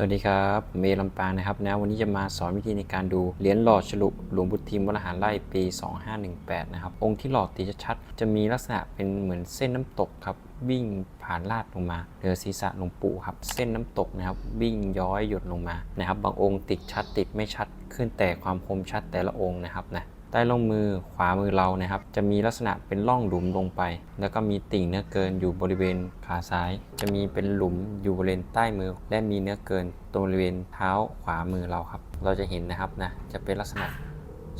สวัสดีครับผมเอลำปางนะครับนะวันนี้จะมาสอนวิธีในการดูเหรียญหล่อฉลุหลวงบุตรทีมวรหารไล่ปี 2518 นะครับ องค์ที่หล่อตีชัดๆจะมีลักษณะเป็นเหมือนเส้นน้ำตกครับ วิ่งผ่านลาดลงมาเหนือศีรษะหลวงปู่ครับ เส้นน้ำตกนะครับ วิ่งย้อยหยดลงมานะครับ บางองค์ติดชัดติดไม่ชัดขึ้นแต่ความคมชัดแต่ละองค์นะครับนะ ใต้ร่องมือขวามือเรานะครับ จะมีลักษณะเป็นร่องหลุมลงไป แล้วก็มีติ่งเนื้อเกินอยู่บริเวณขาซ้าย จะมีเป็นหลุมอยู่บริเวณใต้มือ และมีเนื้อเกินตรงบริเวณเท้าขวามือเราครับ เราจะเห็นนะครับนะจะเป็นลักษณะ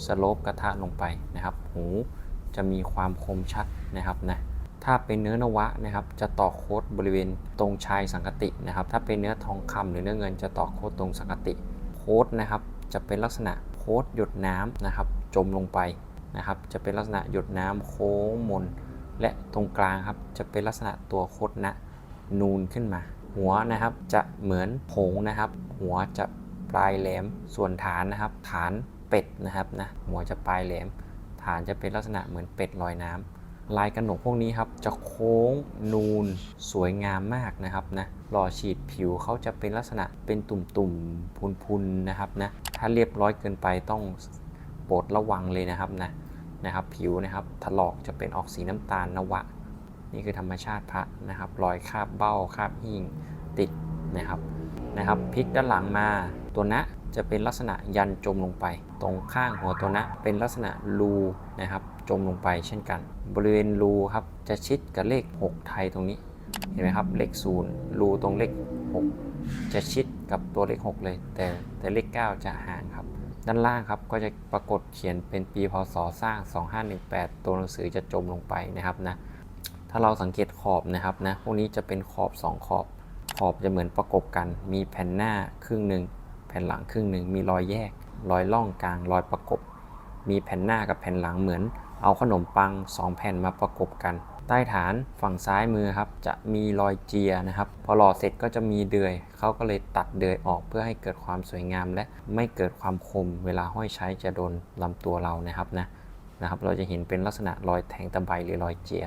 สโลปกระทะลงไปนะครับ หูจะมีความคมชัดนะครับนะถ้าเป็นเนื้อนวะนะครับ จะต่อโค้ดบริเวณตรงชายสังกตินะครับ ถ้าเป็นเนื้อทองคำหรือเนื้อเงินจะต่อโค้ดตรงสังกติโค้ดนะครับ จะเป็นลักษณะโค้ดหยดน้ำนะครับ จมลงไปนะครับ จะเป็นลักษณะหยดน้ำโค้งมน และตรงกลางครับจะเป็นลักษณะตัวโคดนะนูนขึ้นมา หัวนะครับจะเหมือนผงนะครับ หัวจะปลายแหลมส่วนฐานนะครับ ฐานเป็ดนะครับนะหัวจะปลายแหลม ฐานจะเป็นลักษณะเหมือนเป็ดลอยน้ำลายกระหนกพวกนี้ครับจะโค้งนูนสวยงามมากนะครับนะหล่อฉีดผิวเขาจะเป็นลักษณะเป็นตุ่มๆพุนๆนะครับนะถ้าเรียบร้อยเกินไปต้อง โปรดระวังเลยนะครับนะนะครับ ผิวนะครับถลอกจะเป็นออกสีน้ำตาลนวะ นี่คือธรรมชาติพระนะครับรอยคาบเบ้าคาบหิ่งติดนะครับนะครับพลิกด้านหลังมาตัวนะจะเป็นลักษณะยันจมลงไป ตรงข้างหัวตัวนะเป็นลักษณะรูนะครับจมลงไปเช่นกัน บริเวณรูครับจะชิดกับเลข 6 ไทยตรงนี้เห็นไหมครับเลขศูนย์รูตรงเลข 6 จะชิดกับตัวเลข 6 เลย แต่แต่เลข 9 จะห่างครับ ด้านล่างครับก็จะปรากฏเขียนเป็นปีพศสร้าง 2518 ตัวหนังสือจะจมลงไปนะครับนะถ้าเราสังเกตขอบนะครับนะพวกนี้จะเป็นขอบ 2 ขอบ ขอบจะเหมือนประกบกัน มีแผ่นหน้าครึ่งหนึ่งแผ่นหลังครึ่งหนึ่งมีรอยแยก รอยล่องกลางรอยประกบ มีแผ่นหน้ากับแผ่นหลังเหมือน เอาขนมปัง 2 แผ่นมาประกบกัน ใต้ฐานฝั่งซ้ายมือครับจะมีรอยเจียนะครับ พอหล่อเสร็จก็จะมีเดือยเขาก็เลยตัดเดือยออกเพื่อให้เกิดความสวยงาม และไม่เกิดความคมเวลาห้อยใช้จะโดนลำตัวเรานะครับนะนะครับเราจะเห็นเป็นลักษณะรอยแทงตะไบหรือรอยเจีย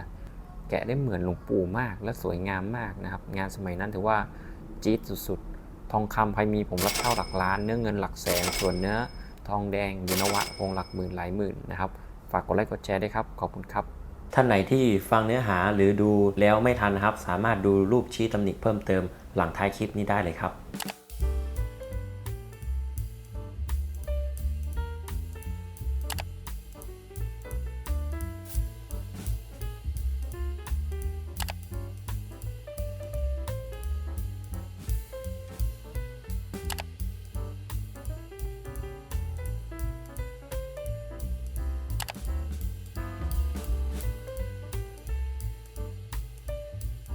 แกะได้เหมือนหลวงปู่มากและสวยงามมากนะครับ งานสมัยนั้นถือว่าจี๊ดสุดๆ ทองคำใครมีผมรับเช่าหลักล้าน เนื้อเงินหลักแสน ส่วนเนื้อ ทองแดงหรือนวะคงหลักหมื่นหลายหมื่นนะครับ ฝากกดไลค์กดแชร์ด้วยครับ ขอบคุณครับ ท่านไหนที่ฟังเนื้อหาหรือดูแล้วไม่ทันนะครับ สามารถดูรูปชี้ตำหนิเพิ่มเติมหลังท้ายคลิปนี้ได้เลยครับ